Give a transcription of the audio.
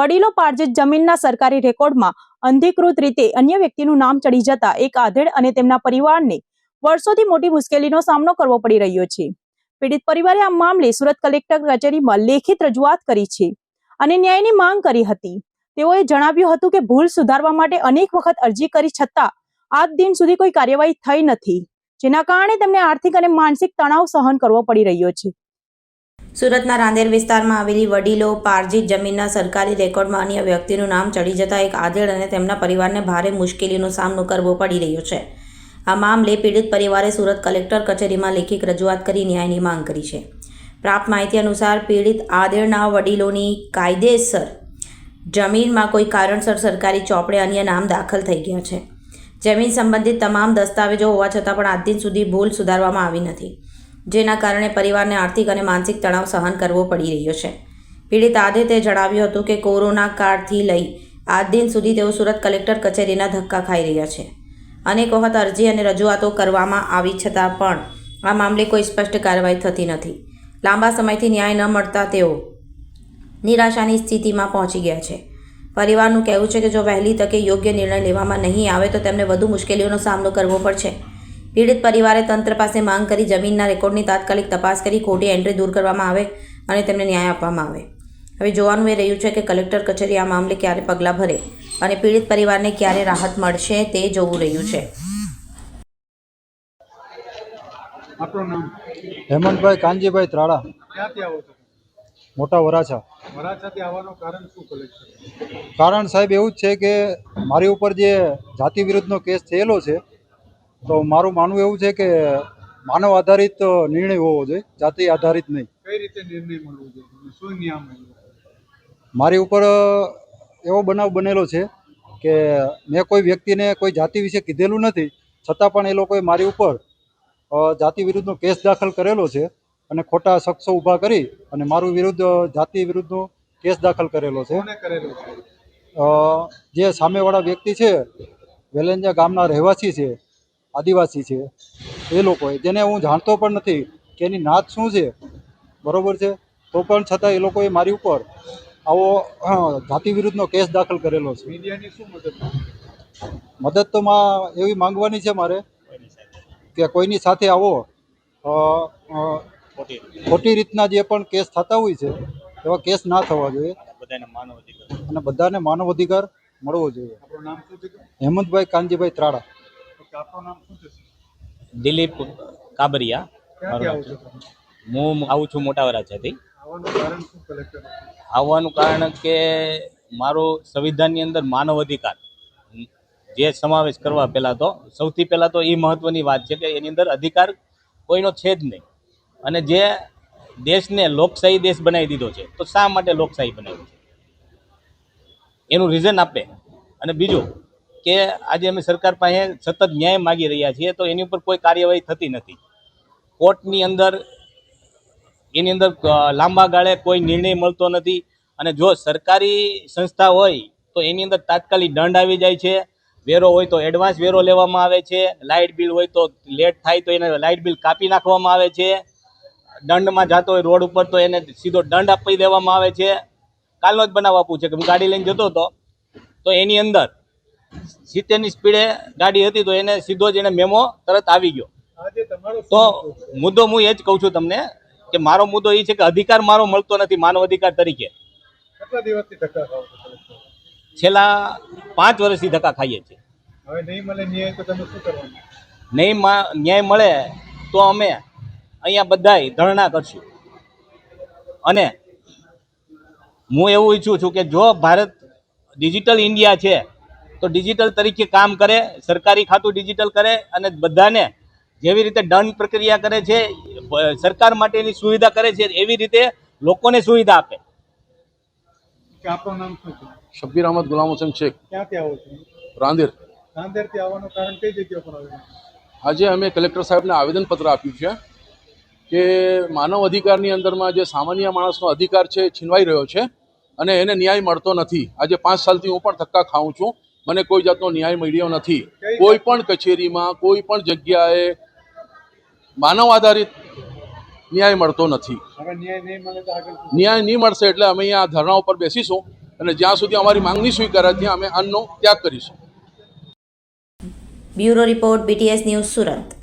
વડીલો પાર્જિત જમીનના સરકારી રેકોર્ડમાં અનધિકૃત રીતે અન્ય વ્યક્તિનું નામ ચડી જતા એક આધેડ અને તેમના પરિવારને વર્ષોથી મોટી મુશ્કેલીનો સામનો કરવો પડી રહ્યો છે. પીડિત પરિવારે આ મામલે સુરત કલેક્ટર કચેરીમાં લેખિત રજૂઆત કરી છે અને ન્યાયની માંગ કરી હતી. તેઓએ જણાવ્યું હતું કે ભૂલ સુધારવા માટે અનેક વખત અરજી કરી છતાં આજ દિન સુધી કોઈ કાર્યવાહી થઈ નથી, જેના કારણે તેમને આર્થિક અને માનસિક તણાવ સહન કરવો પડી રહ્યો છે. સુરતના રાંદેર વિસ્તારમાં આવેલી વડીલો પારજીત જમીનના સરકારી રેકોર્ડમાં અન્ય વ્યક્તિનું નામ ચડી જતા એક આધેડ અને તેમના પરિવારને ભારે મુશ્કેલીનો સામનો કરવો પડી રહ્યો છે. આ મામલે પીડિત પરિવારે સુરત કલેક્ટર કચેરીમાં લેખિત રજૂઆત કરી ન્યાયની માંગ કરી છે. પ્રાપ્ત માહિતી અનુસાર પીડિત આધેડના વડીલોની કાયદેસર જમીનમાં કોઈ કારણસર સરકારી ચોપડે અન્ય નામ દાખલ થઈ ગયા છે. જમીન સંબંધિત તમામ દસ્તાવેજો હોવા છતાં પણ આજ દિન સુધી ભૂલ સુધારવામાં આવી નથી. જેના કારણે પરિવારને આર્થિક અને માનસિક તણાવ સહન કરવો પડી રહ્યો છે. પીડિત આદિત્યે જણાવ્યું હતું કે કોરોના કાળથી લઈ આજ દિન સુધી તેઓ સુરત કલેક્ટર કચેરીના ધક્કા ખાઈ રહ્યા છે. અનેક વખત અરજી અને રજૂઆતો કરવામાં આવી છતાં પણ આ મામલે કોઈ સ્પષ્ટ કાર્યવાહી થતી નથી. લાંબા સમયથી ન્યાય ન મળતા તેઓ નિરાશાની સ્થિતિમાં પહોંચી ગયા છે. પરિવારનું કહેવું છે કે જો વહેલી તકે યોગ્ય નિર્ણય લેવામાં નહીં આવે તો તેમને વધુ મુશ્કેલીઓનો સામનો કરવો પડશે. પીડિત પરિવારે તંત્ર પાસે માંગ કરી જમીનના રેકોર્ડની તાત્કાલિક તપાસ કરી ખોટી એન્ટ્રી દૂર કરવામાં આવે અને તેમને ન્યાય આપવામાં આવે. હવે જોવાનું એ રહ્યું છે કે કલેક્ટર કચેરી આ મામલે ક્યારે પગલાં ભરે અને પીડિત પરિવારને ક્યારે રાહત મળશે તે જોવું રહ્યું છે. આપણું નામ? હેમંતભાઈ કાનજીભાઈ ત્રાળા. ક્યાંથી આવો છો? મોટા વરાછા. વરાછાથી આવવાનું કારણ શું કલેક્ટર? કારણ સાહેબ એવું જ છે કે મારી ઉપર જે જાતિ વિરુદ્ધનો કેસ થયેલો છે તો મારું માનવું એવું છે કે માનવ આધારિત નિર્ણય હોવો જોઈએ જાતિ આધારિત નહીં. કઈ રીતે નિર્ણય મળવો જોઈએ? શું નિયમ મારી ઉપર એવો બનાવ બનેલો છે કે મેં કોઈ વ્યક્તિને કોઈ જાતિ વિશે કીધેલું નથી છતાં પણ એ લોકોએ મારી ઉપર જાતિ વિરુદ્ધનો કેસ દાખલ કરેલો છે અને ખોટા શખ્સો ઊભા કરી અને મારું વિરુદ્ધ જાતિ વિરુદ્ધનો કેસ દાખલ કરેલો છે. જે સામેવાળા વ્યક્તિ છે વેલેન્જા ગામના રહેવાસી છે આદિવાસી છે એ લોકોએ જેને હું જાણતો પણ નથી કે એની નાત શું છે બરોબર છે? તો પણ છતાં એ લોકોએ મારી ઉપર આવો જાતિ વિરુદ્ધનો કેસ દાખલ કરેલો છે. મીડિયાની શું મદદ મદદ તો માં એવી માંગવાની છે મારે કે કોઈની સાથે આવો ખોટી રીતના જે પણ કેસ થતા હોય છે એવા કેસ ના થવા જોઈએ. અને બધાને માનવ અધિકાર મળવો જોઈએ. આપણું નામ શું છે? હેમંતભાઈ કાનજીભાઈ ત્રાડા દિલીપ કાબરિયા હું આવું છું મોટા વરાછાથી આવવાનું કારણ આવવાનું કારણ કે મારો સંવિધાનની અંદર માનવ અધિકાર જે સમાવેશ કરવા પહેલાં તો સૌથી પહેલાં તો એ મહત્ત્વની વાત છે કે એની અંદર અધિકાર કોઈનો છે જ નહીં. અને જે દેશને લોકશાહી દેશ બનાવી દીધો છે તો શા માટે લોકશાહી બનાવી છે એનું રીઝન આપે. અને બીજું કે આજે અમે સરકાર પાસે સતત ન્યાય માગી રહ્યા છીએ, તો એની ઉપર કોઈ કાર્યવાહી થતી નથી. કોર્ટની અંદર, એની અંદર લાંબા ગાળે કોઈ નિર્ણય મળતો નથી અને જો સરકારી સંસ્થા હોય, તો એની અંદર તાત્કાલિક દંડ આવી જાય છે. વેરો હોય તો એડવાન્સ વેરો લેવામાં આવે છે. લાઇટ બિલ હોય તો લેટ થાય તો એને લાઇટ બિલ કાપી નાખવામાં આવે છે. દંડમાં જતો હોય રોડ ઉપર તો એને સીધો દંડ આપી દેવામાં આવે છે. કાલનો જ બનાવ આપવું છે કે હું ગાડી લઈને જતો હતો, તો એની અંદર સિત્તેરની સ્પીડે ગાડી હતી તો એને સીધો જ એને મેમો તરત આવી ગયો. તો મુદ્દો હું એ જ કહું છું તમને કે મારો મુદ્દો એ છે કે અધિકાર મારો મળતો નથી માનવ અધિકાર તરીકે. છેલ્લા પાંચ વર્ષથી ધક્કા ખાઈએ છીએ. નહીં ન્યાય મળે તો અમે અહીંયા બધાય ધરણા કરશું. અને હું એવું ઈચ્છું છું કે જો ભારત ડિજિટલ ઇન્ડિયા છે તો ડિજિટલ તરીકે કામ કરે સરકારી ખાતું ડિજિટલ કરે અને બધાને જેવી રીતે દંડ પ્રક્રિયા કરે છે સરકાર માટેની સુવિધા કરે છે એવી રીતે લોકોને સુવિધા આપે. કે આપણું નામ શું છે? શબ્બીર અહમદ ગુલામ હુસેન શેખ. ક્યાંથી આવો છો? રાંદેર. નાંદેડથી આવવાનું કારણ કઈ જગ્યા પર આવ્યું? આજે અમે કલેક્ટર સાહેબને આવેદનપત્ર આપ્યું છે કે માનવ અધિકારની અંદરમાં જે સામાન્ય માણસનો અધિકાર છે છીનવાઈ રહ્યો છે અને એને ન્યાય મળતો નથી. આજે પાંચ સાલથી હું પણ ધક્કા ખાઉં છું. મને કોઈ જાતનો ન્યાય મળ્યો નથી. કોઈ પણ કચેરીમાં કોઈ પણ જગ્યાએ માનવ આધારિત ન્યાય મળતો નથી. ન્યાય નહીં મળે તો આગળ શું? ન્યાય નહીં મળશે એટલે અમે અહીંયા ધરણા ઉપર બેસીશું અને જ્યાં સુધી અમારી માંગણી સ્વીકારાય ત્યાં અમે અન્નનો ત્યાગ કરીશું. Bureau report BTS news Surat.